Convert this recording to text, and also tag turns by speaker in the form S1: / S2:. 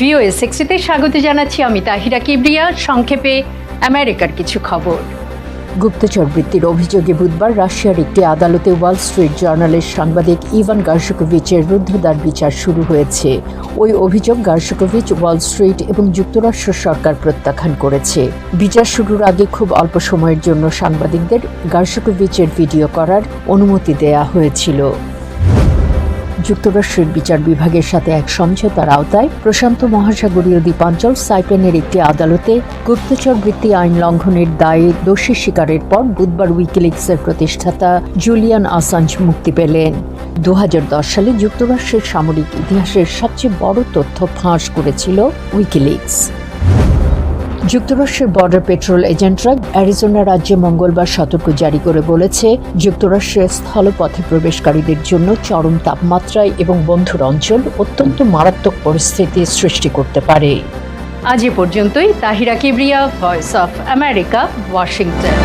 S1: Video এসএক্সিতে স্বাগত জানাচ্ছি আমি তাহিরা কিবরিয়া। সংক্ষেপে আমেরিকার কিছু খবর।
S2: গুপ্তচর বৃত্তির অভিযোগে বুধবার রাশিয়ার একটি আদালতে ওয়াল স্ট্রিট জার্নালের সাংবাদিক ইভান গার্শকোভিচের রুদ্ধদ্বার বিচার শুরু হয়েছে। ওই অভিযোগ গার্শকোভিচ ওয়াল স্ট্রিট এবং যুক্তরাষ্ট্র সরকার প্রত্যাখ্যান করেছে। বিচার শুরুর আগে খুব অল্প সময়ের জন্য সাংবাদিকদের গার্শকোভিচের ভিডিও করার অনুমতি দেয়া হয়েছিল। যুক্তরাষ্ট্রের বিচার বিভাগের সাথে এক সমঝোতার আওতায় প্রশান্ত মহাসাগরীয় দ্বীপাঞ্চল সাইপেনের একটি আদালতে গুপ্তচর বৃত্তি আইন লঙ্ঘনের দায়ে দোষী স্বীকারের পর বুধবার উইকিলিক্সের প্রতিষ্ঠাতা জুলিয়ান আসাঞ্জ মুক্তি পেলেন। দু হাজার দশ সালে যুক্তরাষ্ট্রের সামরিক ইতিহাসের সবচেয়ে বড় তথ্য ফাঁস করেছিল উইকিলিক্স। যুক্তরাষ্ট্রের বর্ডার পেট্রোল এজেন্টরা অ্যারিজোনা রাজ্যে মঙ্গলবার সতর্ক জারি করে বলেছে, যুক্তরাষ্ট্রের স্থলপথে প্রবেশকারীদের জন্য চরম তাপমাত্রায় এবং বন্ধুর অঞ্চল অত্যন্ত মারাত্মক পরিস্থিতি সৃষ্টি করতে পারে।
S1: আজ এ পর্যন্তই। Tahira Kibria Voice of America Washington